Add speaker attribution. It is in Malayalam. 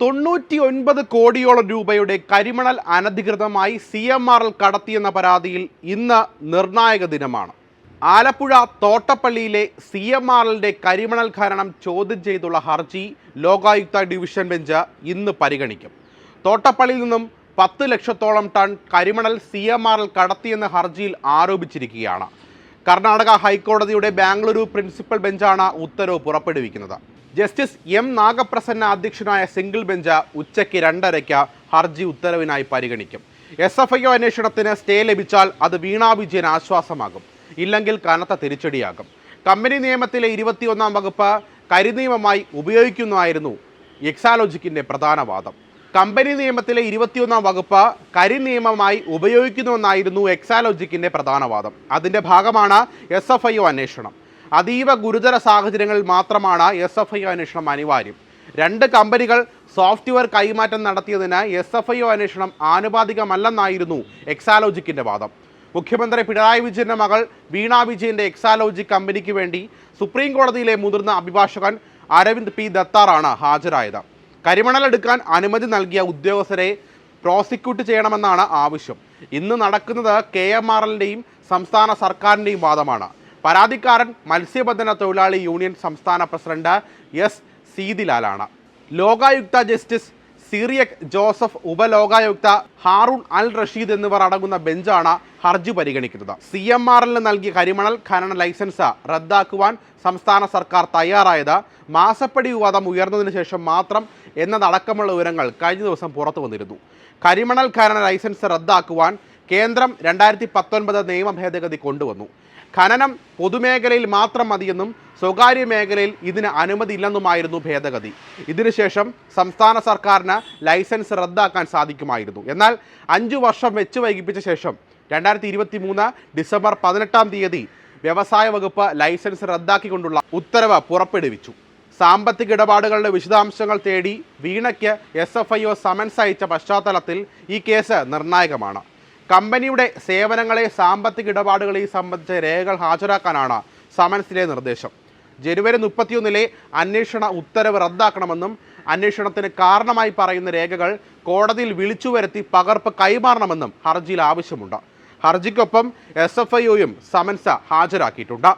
Speaker 1: തൊണ്ണൂറ്റി ഒൻപത് കോടിയോളം രൂപയുടെ കരിമണൽ അനധികൃതമായി സി എം ആർ എൽ കടത്തിയെന്ന പരാതിയിൽ ഇന്ന് നിർണായക ദിനമാണ്. ആലപ്പുഴ തോട്ടപ്പള്ളിയിലെ സി എം ആർ എല്ലിന്റെ കരിമണൽ ഖനനം ചോദ്യം ചെയ്തുള്ള ഹർജി ലോകായുക്ത ഡിവിഷൻ ബെഞ്ച് ഇന്ന് പരിഗണിക്കും. തോട്ടപ്പള്ളിയിൽ നിന്നും പത്ത് ലക്ഷത്തോളം ടൺ കരിമണൽ സി എം ആർ എൽ കടത്തിയെന്ന ഹർജിയിൽ ആരോപിച്ചിരിക്കുകയാണ്. കർണാടക ഹൈക്കോടതിയുടെ ബാംഗ്ലൂരു പ്രിൻസിപ്പൽ ബെഞ്ചാണ് ഉത്തരവ് പുറപ്പെടുവിക്കുന്നത്. ജസ്റ്റിസ് എം നാഗപ്രസന്ന അധ്യക്ഷനായ സിംഗിൾ ബെഞ്ച് ഉച്ചയ്ക്ക് രണ്ടരയ്ക്ക് ഹർജി ഉത്തരവിനായി പരിഗണിക്കും. എസ് എഫ് ഐ ഒ അന്വേഷണത്തിന് സ്റ്റേ ലഭിച്ചാൽ അത് വീണാ വിജയൻ ആശ്വാസമാകും. ഇല്ലെങ്കിൽ കനത്ത തിരിച്ചടിയാകും. കമ്പനി നിയമത്തിലെ ഇരുപത്തിയൊന്നാം വകുപ്പ് കരിനിയമമായി ഉപയോഗിക്കുന്നതായിരുന്നു എക്സാലോജിക്കിന്റെ പ്രധാന വാദം. കമ്പനി നിയമത്തിലെ ഇരുപത്തിയൊന്നാം വകുപ്പ് കരിനിയമമായി ഉപയോഗിക്കുന്നുവെന്നായിരുന്നു എക്സാലോജിക്കിന്റെ പ്രധാന വാദം. അതിന്റെ ഭാഗമാണ് എസ് എഫ് ഐ ഒ അന്വേഷണം. അതീവ ഗുരുതര സാഹചര്യങ്ങളിൽ മാത്രമാണ് എസ് എഫ് ഐ അന്വേഷണം അനിവാര്യം. രണ്ട് കമ്പനികൾ സോഫ്റ്റ്വെയർ കൈമാറ്റം നടത്തിയതിന് എസ് എഫ് ഐ അന്വേഷണം ആനുപാതികമല്ലെന്നായിരുന്നു എക്സാലോജിക്കിന്റെ വാദം. മുഖ്യമന്ത്രി പിണറായി വിജയന്റെ മകൾ വീണ വിജയന്റെ എക്സാലോജിക് കമ്പനിക്ക് വേണ്ടി സുപ്രീം കോടതിയിലെ മുതിർന്ന അഭിഭാഷകൻ അരവിന്ദ് പി ദത്താറാണ് ഹാജരായത്. കരിമണൽ എടുക്കാൻ അനുമതി നൽകിയ ഉദ്യോഗസ്ഥരെ പ്രോസിക്യൂട്ട് ചെയ്യണമെന്നാണ് ആവശ്യം. ഇന്ന് നടക്കുന്നത് കെ എം ആർ എല്ലിന്റെയും സംസ്ഥാന സർക്കാരിന്റെയും വാദമാണ്. പരാതിക്കാരൻ മത്സ്യബന്ധന തൊഴിലാളി യൂണിയൻ സംസ്ഥാന പ്രസിഡന്റ് എസ് സീതിലാലാണ്. ലോകായുക്ത ജസ്റ്റിസ് സിറിയക് ജോസഫ് ഉപലോകായുക്ത ഹാറൂൺ അൽ റഷീദ് എന്നിവർ അടങ്ങുന്ന ബെഞ്ചാണ് ഹർജി പരിഗണിക്കുന്നത്. സി എം എല്ലിന് നൽകിയ കരിമണൽ ഖനന ലൈസൻസ് റദ്ദാക്കുവാൻ സംസ്ഥാന സർക്കാർ തയ്യാറായത് മാസപ്പടി വിവാദം ഉയർന്നതിന് ശേഷം മാത്രം എന്നതടക്കമുള്ള വിവരങ്ങൾ കഴിഞ്ഞ ദിവസം പുറത്തു വന്നിരുന്നു. കരിമണൽ ഖനന ലൈസൻസ് റദ്ദാക്കുവാൻ കേന്ദ്രം രണ്ടായിരത്തി പത്തൊൻപത് നിയമ ഭേദഗതി കൊണ്ടുവന്നു. ഖനനം പൊതുമേഖലയിൽ മാത്രം മതിയെന്നും സ്വകാര്യ മേഖലയിൽ ഇതിന് അനുമതിയില്ലെന്നുമായിരുന്നു ഭേദഗതി. ഇതിനുശേഷം സംസ്ഥാന സർക്കാരിന് ലൈസൻസ് റദ്ദാക്കാൻ സാധിക്കുമായിരുന്നു. എന്നാൽ അഞ്ചു വർഷം വെച്ച് വൈകിപ്പിച്ച ശേഷം രണ്ടായിരത്തി ഇരുപത്തി മൂന്ന് ഡിസംബർ പതിനെട്ടാം തീയതി വ്യവസായ വകുപ്പ് ലൈസൻസ് റദ്ദാക്കിക്കൊണ്ടുള്ള ഉത്തരവ് പുറപ്പെടുവിച്ചു. സാമ്പത്തിക ഇടപാടുകളുടെ വിശദാംശങ്ങൾ തേടി വീണയ്ക്ക് S F I O summons അയച്ച പശ്ചാത്തലത്തിൽ ഈ കേസ് നിർണായകമാണ്. കമ്പനിയുടെ സേവനങ്ങളെ സാമ്പത്തിക ഇടപാടുകളെ സംബന്ധിച്ച രേഖകൾ ഹാജരാക്കാനാണ് സമൻസിലെ നിർദ്ദേശം. ജനുവരി മുപ്പത്തിയൊന്നിലെ അന്വേഷണ ഉത്തരവ് റദ്ദാക്കണമെന്നും അന്വേഷണത്തിന് കാരണമായി പറയുന്ന രേഖകൾ കോടതിയിൽ വിളിച്ചു വരുത്തി പകർപ്പ് കൈമാറണമെന്നും ഹർജിയിൽ ആവശ്യമുണ്ട്. ഹർജിക്കൊപ്പം എസ് എഫ് ഐ ഒയും സമൻസ ഹാജരാക്കിയിട്ടുണ്ട്.